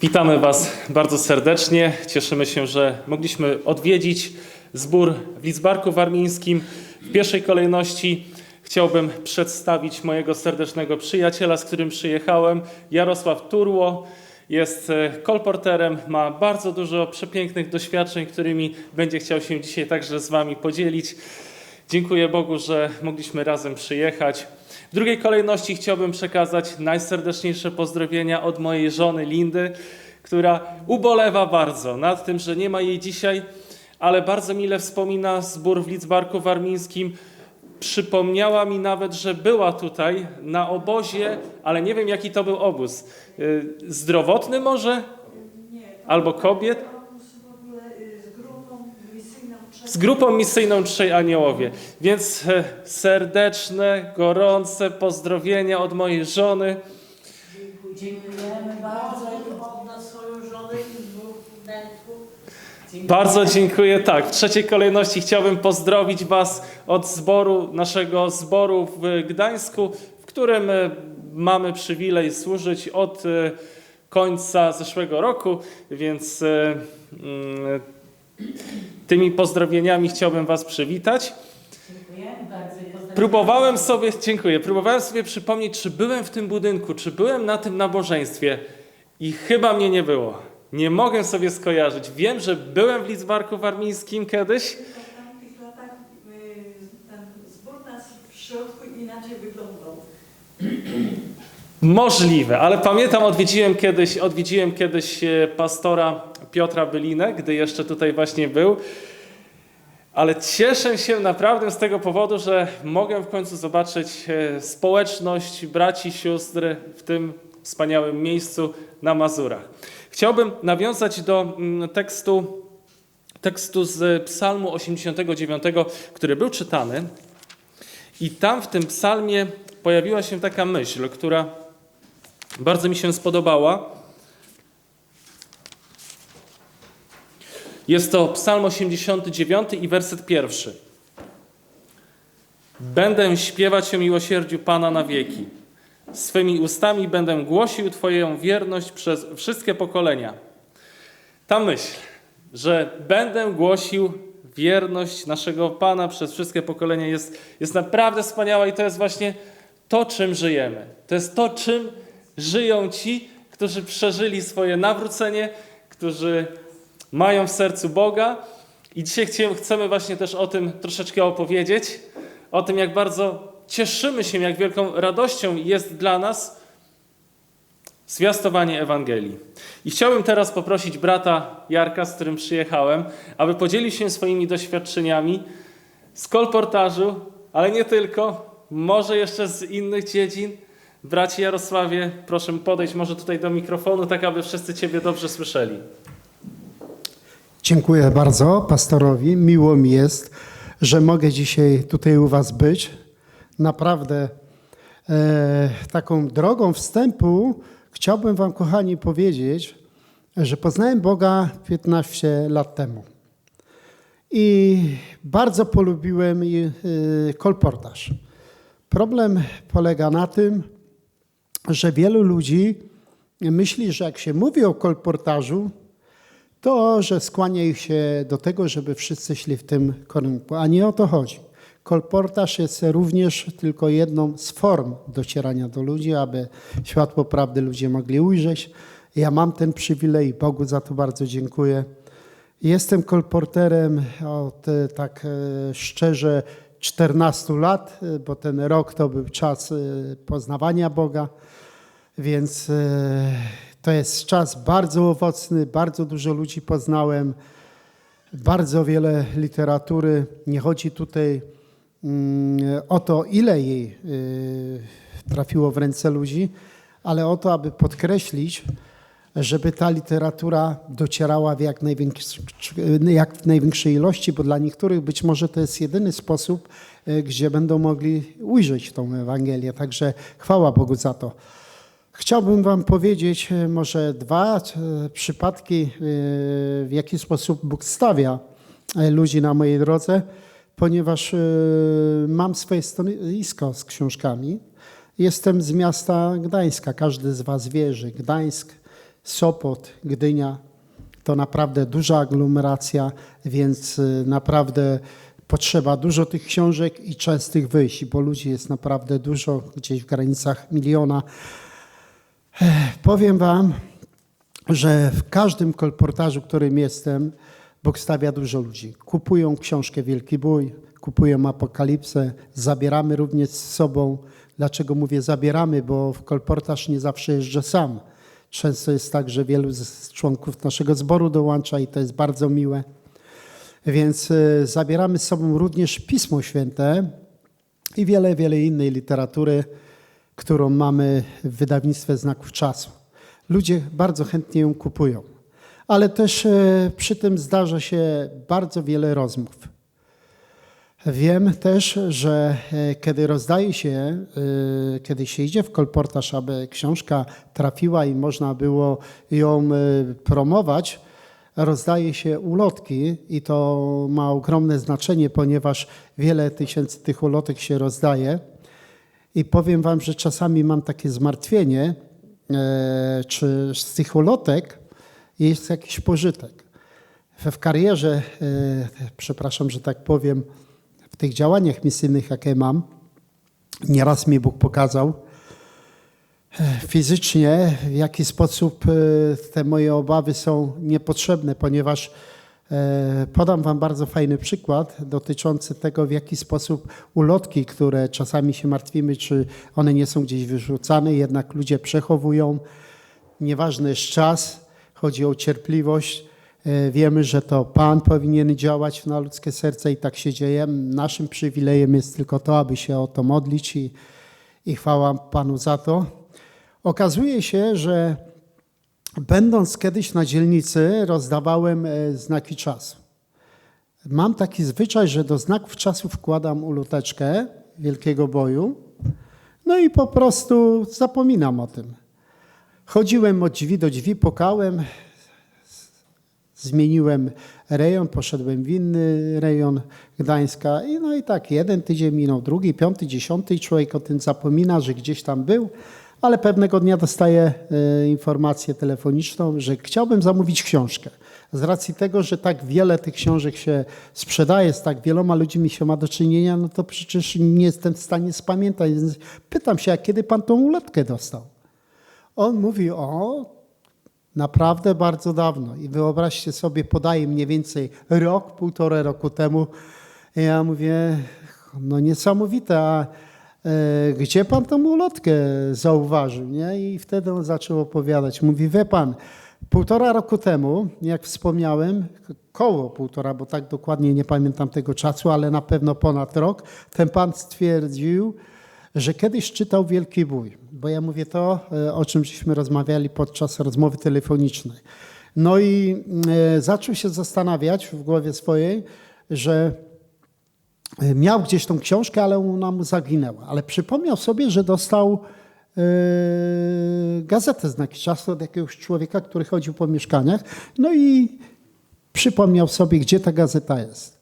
Witamy Was bardzo serdecznie. Cieszymy się, że mogliśmy odwiedzić zbór w Lidzbarku Warmińskim. W pierwszej kolejności chciałbym przedstawić mojego serdecznego przyjaciela, z którym przyjechałem, Jarosław Turło. Jest e, kolporterem, ma bardzo dużo przepięknych doświadczeń, którymi będzie chciał się dzisiaj także z Wami podzielić. Dziękuję Bogu, że mogliśmy razem przyjechać. W drugiej kolejności chciałbym przekazać najserdeczniejsze pozdrowienia od mojej żony Lindy, która ubolewa bardzo nad tym, że nie ma jej dzisiaj, ale bardzo mile wspomina zbór w Lidzbarku Warmińskim. Przypomniała mi nawet, że była tutaj na obozie, ale nie wiem jaki to był obóz. Y, Zdrowotny może? Albo kobiet? Z grupą misyjną Trzej Aniołowie. Więc e, serdeczne, gorące pozdrowienia od mojej żony. Dziękujemy bardzo od nas swoją żonę i dwóch wnętrzów. Bardzo dziękuję. Tak, w trzeciej kolejności chciałbym pozdrowić Was od zboru, naszego zboru w Gdańsku, w którym e, mamy przywilej służyć od e, końca zeszłego roku, więc mm, tymi pozdrowieniami chciałbym Was przywitać. Dziękujemy bardzo. Próbowałem sobie, dziękuję, próbowałem sobie przypomnieć, czy byłem w tym budynku, czy byłem na tym nabożeństwie i chyba mnie nie było. Nie mogę sobie skojarzyć. Wiem, że byłem w Lidzbarku Warmińskim kiedyś. W latach ten zbór nas w środku inaczej wyglądał. Możliwe, ale pamiętam, odwiedziłem kiedyś, odwiedziłem kiedyś e, pastora Piotra Bylinę, gdy jeszcze tutaj właśnie był. Ale cieszę się naprawdę z tego powodu, że mogę w końcu zobaczyć e, społeczność braci, sióstr w tym wspaniałym miejscu na Mazurach. Chciałbym nawiązać do mm, tekstu, tekstu z Psalmu 89, który był czytany. I tam w tym psalmie pojawiła się taka myśl, która bardzo mi się spodobała. Jest to Psalm 89 i werset pierwszy. Będę śpiewać o miłosierdziu Pana na wieki. Swymi ustami będę głosił Twoją wierność przez wszystkie pokolenia. Ta myśl, że będę głosił wierność naszego Pana przez wszystkie pokolenia jest, jest naprawdę wspaniała i to jest właśnie to, czym żyjemy. To jest to, czym żyją ci, którzy przeżyli swoje nawrócenie, którzy mają w sercu Boga. I dzisiaj chcemy właśnie też o tym troszeczkę opowiedzieć, o tym, jak bardzo cieszymy się, jak wielką radością jest dla nas zwiastowanie Ewangelii. I chciałbym teraz poprosić brata Jarka, z którym przyjechałem, aby podzielił się swoimi doświadczeniami z kolportażu, ale nie tylko, może jeszcze z innych dziedzin. Bracie Jarosławie, proszę podejść może tutaj do mikrofonu, tak aby wszyscy Ciebie dobrze słyszeli. Dziękuję bardzo pastorowi. Miło mi jest, że mogę dzisiaj tutaj u Was być. Naprawdę e, taką drogą wstępu chciałbym Wam, kochani, powiedzieć, że poznałem Boga 15 lat temu. I bardzo polubiłem e, kolportaż. Problem polega na tym, że wielu ludzi myśli, że jak się mówi o kolportażu, to, że skłania ich się do tego, żeby wszyscy szli w tym kierunku. A nie o to chodzi. Kolportaż jest również tylko jedną z form docierania do ludzi, aby światło prawdy ludzie mogli ujrzeć. Ja mam ten przywilej i Bogu za to bardzo dziękuję. Jestem kolporterem od e, tak e, szczerze 14 lat, e, bo ten rok to był czas poznawania Boga. Więc to jest czas bardzo owocny, bardzo dużo ludzi poznałem, bardzo wiele literatury. Nie chodzi tutaj mm, o to, ile jej e, trafiło w ręce ludzi, ale o to, aby podkreślić, żeby ta literatura docierała w jak, jak w największej ilości, bo dla niektórych być może to jest jedyny sposób, e, gdzie będą mogli ujrzeć tą Ewangelię. Także chwała Bogu za to. Chciałbym Wam powiedzieć e, może dwa e, przypadki, e, w jaki sposób Bóg stawia ludzi na mojej drodze, ponieważ mam swoje stanowisko z książkami. Jestem z miasta Gdańska. Każdy z Was wie, że Gdańsk Sopot, Gdynia to naprawdę duża aglomeracja, więc naprawdę potrzeba dużo tych książek i częstych wyjść, bo ludzi jest naprawdę dużo, gdzieś w granicach miliona. Powiem Wam, że w każdym kolportażu, którym jestem, Bóg stawia dużo ludzi. Kupują książkę Wielki Bój, kupują Apokalipsę, zabieramy również z sobą. Dlaczego mówię zabieramy? Bo w kolportaż nie zawsze jeżdżę sam. Często jest tak, że wielu z członków naszego zboru dołącza i to jest bardzo miłe. Więc e, zabieramy z sobą również Pismo Święte i wiele, wiele innej literatury, którą mamy w wydawnictwie Znaków Czasu. Ludzie bardzo chętnie ją kupują, ale też e, przy tym zdarza się bardzo wiele rozmów. Wiem też, że e, kiedy rozdaje się, e, kiedy się idzie w kolportaż, aby książka trafiła i można było ją promować, rozdaje się ulotki i to ma ogromne znaczenie, ponieważ wiele tysięcy tych ulotek się rozdaje. I powiem Wam, że czasami mam takie zmartwienie, e, czy z tych ulotek jest jakiś pożytek. W karierze, e, przepraszam, że tak powiem, w tych działaniach misyjnych, jakie mam, nieraz mi Bóg pokazał e, fizycznie, w jaki sposób te moje obawy są niepotrzebne, ponieważ podam Wam bardzo fajny przykład dotyczący tego, w jaki sposób ulotki, które czasami się martwimy, czy one nie są gdzieś wyrzucane, jednak ludzie przechowują. Nieważny jest czas, chodzi o cierpliwość. E, Wiemy, że to Pan powinien działać na ludzkie serce i tak się dzieje. Naszym przywilejem jest tylko to, aby się o to modlić i, i chwała Panu za to. Okazuje się, że będąc kiedyś na dzielnicy, rozdawałem e, znaki czasu. Mam taki zwyczaj, że do znaków czasu wkładam uloteczkę wielkiego boju, no i po prostu zapominam o tym. Chodziłem od drzwi do drzwi, pukałem, zmieniłem rejon, poszedłem w inny rejon Gdańska i no i tak jeden tydzień minął, drugi, piąty, dziesiąty i człowiek o tym zapomina, że gdzieś tam był, ale pewnego dnia dostaję e, informację telefoniczną, że chciałbym zamówić książkę. Z racji tego, że tak wiele tych książek się sprzedaje, z tak wieloma ludźmi się ma do czynienia, no to przecież nie jestem w stanie spamiętać. Więc Pytam się, a kiedy pan tą ulotkę dostał? On mówi, o, naprawdę bardzo dawno. I wyobraźcie sobie, podaje mniej więcej rok, półtora roku temu. Ja mówię, no niesamowite, a gdzie pan tą ulotkę zauważył? Nie? I wtedy on zaczął opowiadać. Mówi, wie pan, półtora roku temu, jak wspomniałem, koło półtora, bo tak dokładnie nie pamiętam tego czasu, ale na pewno ponad rok, ten pan stwierdził, że kiedyś czytał Wielki Bój, bo ja mówię to, e, o czym żeśmy rozmawiali podczas rozmowy telefonicznej. No i e, zaczął się zastanawiać w głowie swojej, że e, miał gdzieś tą książkę, ale ona mu zaginęła. Ale przypomniał sobie, że dostał e, gazetę Znaki Czasu od jakiegoś człowieka, który chodził po mieszkaniach. No i przypomniał sobie, gdzie ta gazeta jest.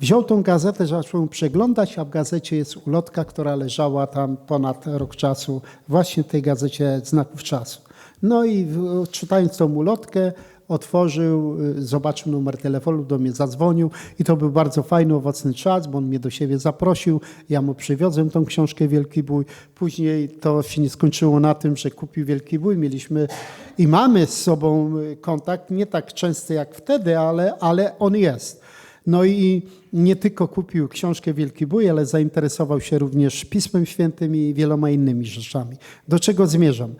Wziął tą gazetę, zaczął ją przeglądać, a w gazecie jest ulotka, która leżała tam ponad rok czasu, właśnie w tej gazecie znaków czasu. No i czytając tą ulotkę, otworzył, y, zobaczył numer telefonu, do mnie zadzwonił i to był bardzo fajny, owocny czas, bo on mnie do siebie zaprosił, ja mu przywiozłem tą książkę Wielki Bój. Później to się nie skończyło na tym, że kupił Wielki Bój. Mieliśmy i mamy z sobą y, kontakt, nie tak częsty jak wtedy, ale, ale on jest. No i nie tylko kupił książkę Wielki Bój, ale zainteresował się również Pismem Świętym i wieloma innymi rzeczami. Do czego zmierzam?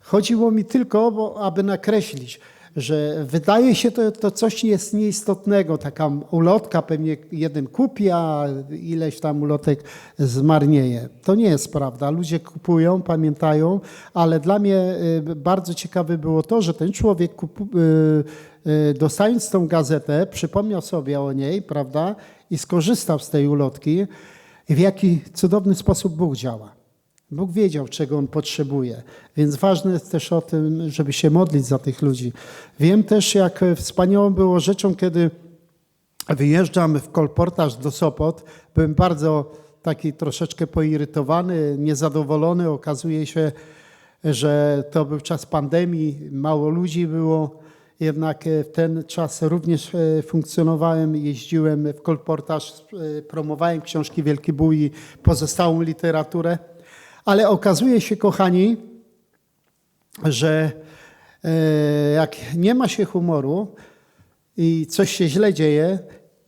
Chodziło mi tylko, aby nakreślić, że wydaje się to, to coś jest nieistotnego, taka ulotka pewnie jeden kupi, a ileś tam ulotek zmarnieje. To nie jest prawda. Ludzie kupują, pamiętają, ale dla mnie y, bardzo ciekawe było to, że ten człowiek kupu, y, y, dostając tą gazetę, przypomniał sobie o niej, prawda, i skorzystał z tej ulotki w jaki cudowny sposób Bóg działa. Bóg wiedział, czego on potrzebuje, więc ważne jest też o tym, żeby się modlić za tych ludzi. Wiem też, jak wspaniałą było rzeczą, kiedy wyjeżdżam w kolportaż do Sopot. Byłem bardzo taki troszeczkę poirytowany, niezadowolony. Okazuje się, że to był czas pandemii, mało ludzi było. Jednak w ten czas również e, funkcjonowałem, jeździłem w kolportaż, e, promowałem książki Wielki Bój i pozostałą literaturę. Ale okazuje się, kochani, że e, jak nie ma się humoru i coś się źle dzieje,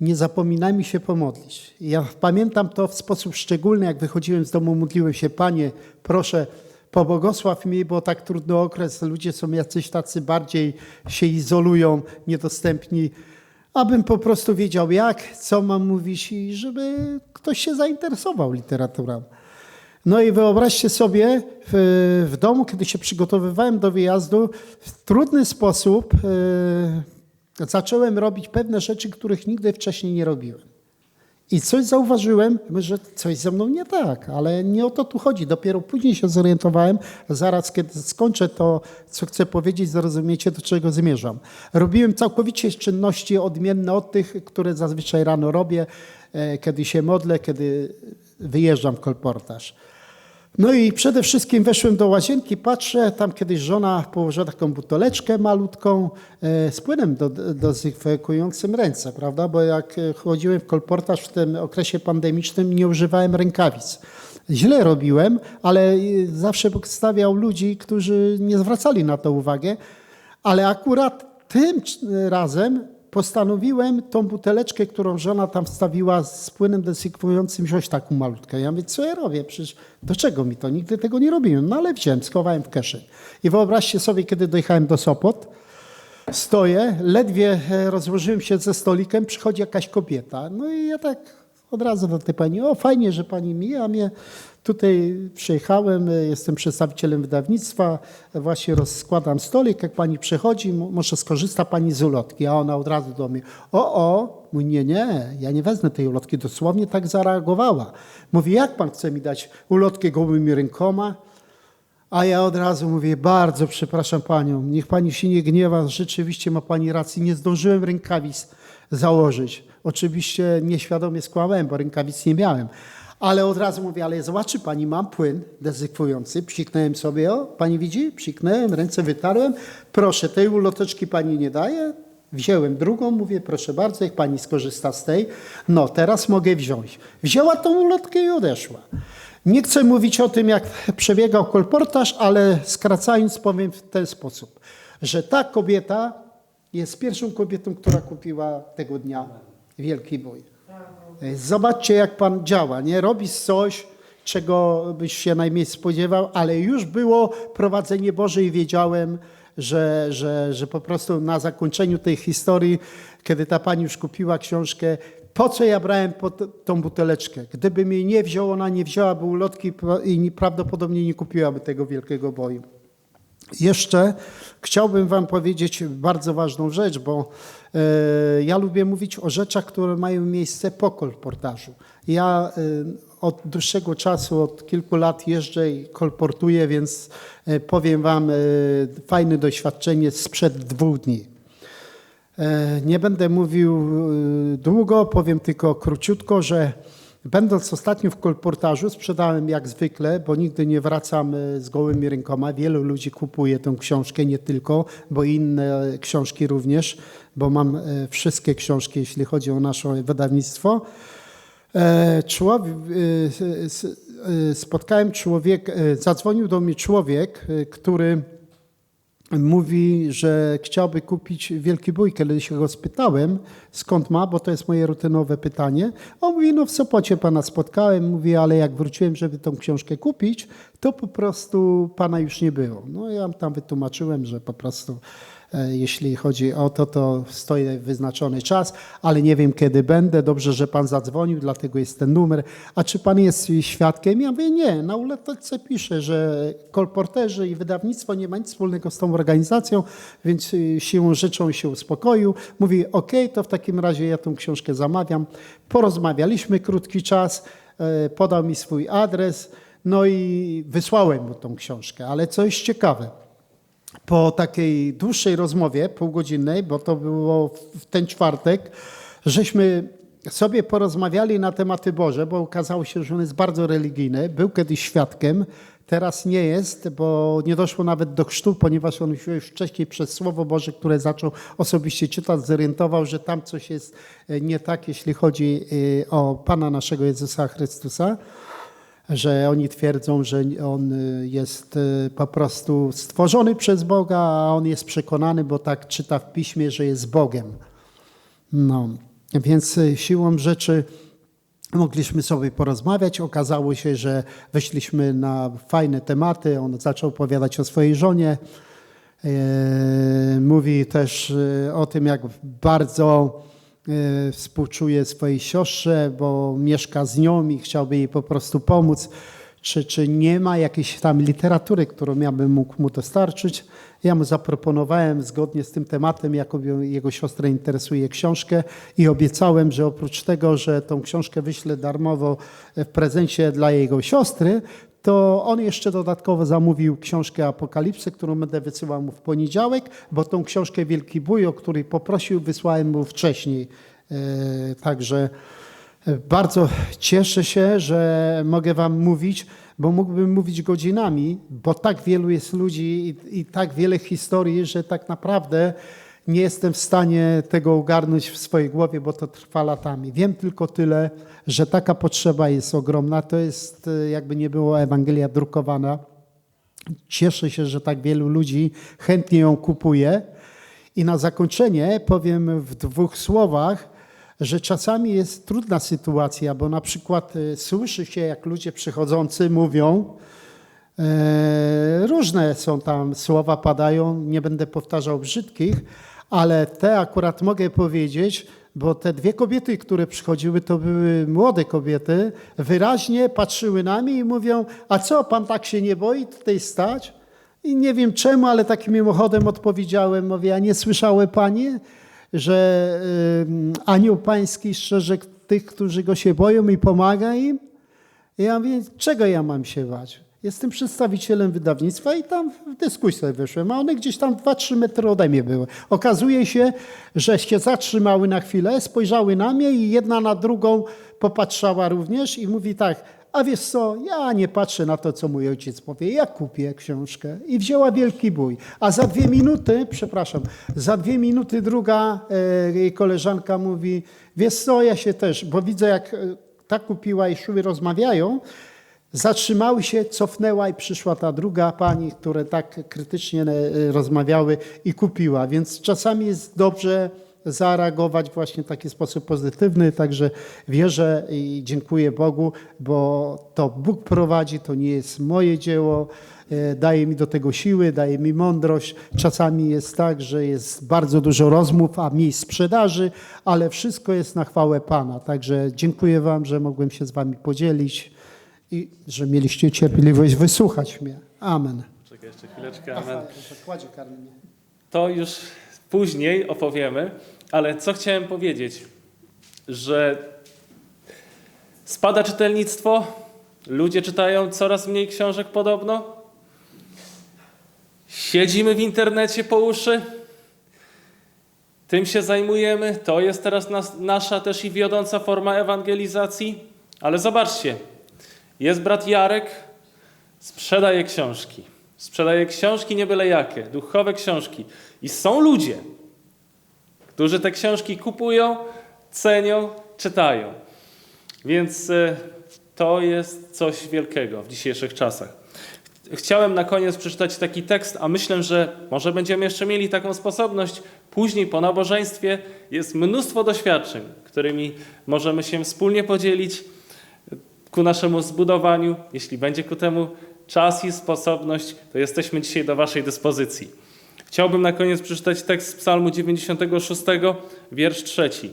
nie zapominajmy się pomodlić. Ja pamiętam to w sposób szczególny, jak wychodziłem z domu, modliłem się, Panie, proszę, pobłogosław mi, bo tak trudny okres, ludzie są jacyś tacy bardziej się izolują, niedostępni, abym po prostu wiedział jak, co mam mówić i żeby ktoś się zainteresował literaturą. No i wyobraźcie sobie, w, w domu, kiedy się przygotowywałem do wyjazdu, w trudny sposób e, zacząłem robić pewne rzeczy, których nigdy wcześniej nie robiłem. I coś zauważyłem, że coś ze mną nie tak, ale nie o to tu chodzi. Dopiero później się zorientowałem, zaraz kiedy skończę to, co chcę powiedzieć, zrozumiecie, do czego zmierzam. Robiłem całkowicie czynności odmienne od tych, które zazwyczaj rano robię, e, kiedy się modlę, kiedy wyjeżdżam w kolportaż. No i przede wszystkim weszłem do łazienki, patrzę, tam kiedyś żona położyła taką buteleczkę malutką e, z płynem do, dezynfekującym ręce, prawda? Bo jak e, chodziłem w kolportaż w tym okresie pandemicznym, nie używałem rękawic. Źle robiłem, ale e, zawsze stawiał ludzi, którzy nie zwracali na to uwagę, ale akurat tym razem postanowiłem tą buteleczkę, którą żona tam wstawiła z płynem dezynfekującym, wziąć taką malutkę. Ja mówię, co ja robię? Przecież do czego mi to? Nigdy tego nie robiłem. No ale wziąłem, schowałem w kieszeń. I wyobraźcie sobie, kiedy dojechałem do Sopot, stoję, ledwie e, rozłożyłem się ze stolikiem, przychodzi jakaś kobieta. No i ja tak od razu do tej pani, o fajnie, że pani mija mnie. Tutaj przyjechałem, jestem przedstawicielem wydawnictwa, właśnie rozkładam stolik, jak pani przychodzi, może skorzysta pani z ulotki, a ona od razu do mnie, o, o, mówi, nie, nie, ja nie wezmę tej ulotki, dosłownie tak zareagowała. Mówi, jak pan chce mi dać ulotkę gołymi rękoma? A ja od razu mówię, bardzo przepraszam panią, niech pani się nie gniewa, rzeczywiście ma pani rację, nie zdążyłem rękawic założyć. Oczywiście nieświadomie skłamałem, bo rękawic nie miałem. Ale od razu mówię, ale zobaczy pani, mam płyn dezynfekujący, psiknąłem sobie, o, pani widzi, psiknąłem, ręce wytarłem, proszę, tej uloteczki pani nie daje, Wziąłem drugą, mówię, proszę bardzo, jak pani skorzysta z tej. No, teraz mogę wziąć. Wzięła tą ulotkę i odeszła. Nie chcę mówić o tym, jak przebiegał kolportaż, ale skracając powiem w ten sposób, że ta kobieta jest pierwszą kobietą, która kupiła tego dnia Wielki Bój. Zobaczcie, jak Pan działa, nie? Robisz coś, czego byś się najmniej spodziewał, ale już było prowadzenie Boże i wiedziałem, że, że, że po prostu na zakończeniu tej historii, kiedy ta pani już kupiła książkę, po co ja brałem tą buteleczkę? Gdybym jej nie wziął, ona nie wzięłaby ulotki i nie- prawdopodobnie nie kupiłaby tego wielkiego boju. Jeszcze chciałbym Wam powiedzieć bardzo ważną rzecz, bo e, ja lubię mówić o rzeczach, które mają miejsce po kolportażu. Ja e, od dłuższego czasu, od kilku lat jeżdżę i kolportuję, więc e, powiem Wam fajne doświadczenie sprzed dwóch dni. Nie będę mówił długo, powiem tylko króciutko, że będąc ostatnio w kolportażu sprzedałem jak zwykle, bo nigdy nie wracam e, z gołymi rękoma. Wielu ludzi kupuje tę książkę, nie tylko, bo inne książki również, bo mam e, wszystkie książki, jeśli chodzi o nasze wydawnictwo. E, Człowiek, spotkałem człowieka, e, zadzwonił do mnie człowiek, który mówi, że chciałby kupić Wielki Bój. Kiedy się go spytałem, skąd ma, bo to jest moje rutynowe pytanie, on mówi, no w Sopocie pana spotkałem, mówi, ale jak wróciłem, żeby tą książkę kupić, to po prostu pana już nie było. No ja tam wytłumaczyłem, że po prostu jeśli chodzi o to, to stoi wyznaczony czas, ale nie wiem kiedy będę. Dobrze, że pan zadzwonił, dlatego jest ten numer. A czy pan jest świadkiem? Ja mówię, nie. Na uletce pisze, że kolporterzy i wydawnictwo nie ma nic wspólnego z tą organizacją, więc y, siłą rzeczą się uspokoił. Mówi, ok, to w takim razie ja tą książkę zamawiam. Porozmawialiśmy krótki czas, e, podał mi swój adres, no i wysłałem mu tą książkę. Ale co jest ciekawe, po takiej dłuższej rozmowie, półgodzinnej, bo to było w ten czwartek, żeśmy sobie porozmawiali na tematy Boże, bo okazało się, że on jest bardzo religijny, był kiedyś świadkiem, Teraz nie jest, bo nie doszło nawet do chrztu, ponieważ on już wcześniej przez Słowo Boże, które zaczął osobiście czytać, zorientował, że tam coś jest e, nie tak, jeśli chodzi e, o Pana naszego Jezusa Chrystusa, że oni twierdzą, że on e, jest e, po prostu stworzony przez Boga, a on jest przekonany, bo tak czyta w piśmie, że jest Bogiem. No, więc e, siłą rzeczy mogliśmy sobie porozmawiać. Okazało się, że weszliśmy na fajne tematy. On zaczął opowiadać o swojej żonie. E, Mówi też o tym, jak bardzo współczuje swojej siostrze, bo mieszka z nią i chciałby jej po prostu pomóc. Czy, czy nie ma jakiejś tam literatury, którą ja bym mógł mu dostarczyć? Ja mu zaproponowałem zgodnie z tym tematem, jaką jego siostrę interesuje książkę i obiecałem, że oprócz tego, że tą książkę wyślę darmowo w prezencie dla jego siostry, to on jeszcze dodatkowo zamówił książkę Apokalipsy, którą będę wysyłał mu w poniedziałek, bo tą książkę Wielki Bój, o której poprosił, wysłałem mu wcześniej. E, Także e, bardzo cieszę się, że mogę Wam mówić, bo mógłbym mówić godzinami, bo tak wielu jest ludzi i, i tak wiele historii, że tak naprawdę nie jestem w stanie tego ogarnąć w swojej głowie, bo to trwa latami. Wiem tylko tyle, że taka potrzeba jest ogromna. To jest, e, jakby nie było, Ewangelia drukowana. Cieszę się, że tak wielu ludzi chętnie ją kupuje. I na zakończenie powiem w dwóch słowach, że czasami jest trudna sytuacja, bo na przykład e, słyszy się, jak ludzie przychodzący mówią, różne są tam słowa padają, nie będę powtarzał brzydkich, ale te akurat mogę powiedzieć, bo te dwie kobiety, które przychodziły, to były młode kobiety, wyraźnie patrzyły na mnie i mówią, a co, pan tak się nie boi tutaj stać? I nie wiem czemu, ale takim mimochodem odpowiedziałem, mówię, a nie słyszały panie, że anioł pański strzeże tych, którzy go się boją i pomaga im? I ja mówię, czego ja mam się bać? Jestem przedstawicielem wydawnictwa i tam w dyskusję wyszłem, a one gdzieś tam 2-3 metry ode mnie były. Okazuje się, że się zatrzymały na chwilę, spojrzały na mnie i jedna na drugą popatrzała również i mówi tak, a wiesz co, ja nie patrzę na to, co mój ojciec powie, ja kupię książkę. I wzięła wielki bój. A za dwie minuty, przepraszam, za dwie minuty druga e, jej koleżanka mówi, wiesz co, ja się też, bo widzę jak e, ta kupiła i szły rozmawiają, Zatrzymały się, cofnęła i przyszła ta druga pani, które tak krytycznie e, rozmawiały i kupiła. Więc czasami jest dobrze zareagować właśnie w taki sposób pozytywny. Także wierzę i dziękuję Bogu, bo to Bóg prowadzi, to nie jest moje dzieło. E, Daje mi do tego siły, daje mi mądrość. Czasami jest tak, że jest bardzo dużo rozmów, a miejsc sprzedaży, ale wszystko jest na chwałę Pana. Także dziękuję Wam, że mogłem się z Wami podzielić i że mieliście cierpliwość wysłuchać mnie. Amen. Czekaj jeszcze chwileczkę, amen. Kładzie. To już później opowiemy, ale co chciałem powiedzieć, że spada czytelnictwo, ludzie czytają coraz mniej książek podobno, siedzimy w internecie po uszy, tym się zajmujemy, to jest teraz nas, nasza też i wiodąca forma ewangelizacji, ale zobaczcie, jest brat Jarek, sprzedaje książki. Sprzedaje książki nie byle jakie, duchowe książki. I są ludzie, którzy te książki kupują, cenią, czytają. Więc e, to jest coś wielkiego w dzisiejszych czasach. Chciałem na koniec przeczytać taki tekst, a myślę, że może będziemy jeszcze mieli taką sposobność. Później po nabożeństwie jest mnóstwo doświadczeń, którymi możemy się wspólnie podzielić ku naszemu zbudowaniu. Jeśli będzie ku temu czas i sposobność, to jesteśmy dzisiaj do Waszej dyspozycji. Chciałbym na koniec przeczytać tekst z Psalmu 96, wiersz trzeci.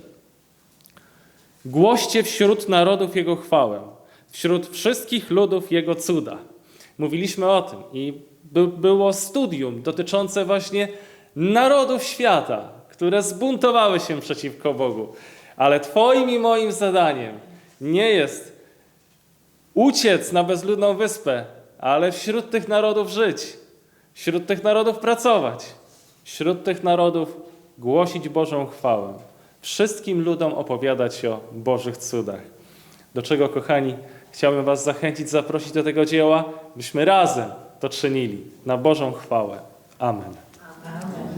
Głoście wśród narodów Jego chwałę, wśród wszystkich ludów Jego cuda. Mówiliśmy o tym i by, było studium dotyczące właśnie narodów świata, które zbuntowały się przeciwko Bogu. Ale Twoim i moim zadaniem nie jest uciec na bezludną wyspę, ale wśród tych narodów żyć, wśród tych narodów pracować, wśród tych narodów głosić Bożą chwałę, wszystkim ludom opowiadać o Bożych cudach. Do czego, kochani, chciałbym Was zachęcić, zaprosić do tego dzieła, byśmy razem to czynili na Bożą chwałę. Amen. Amen.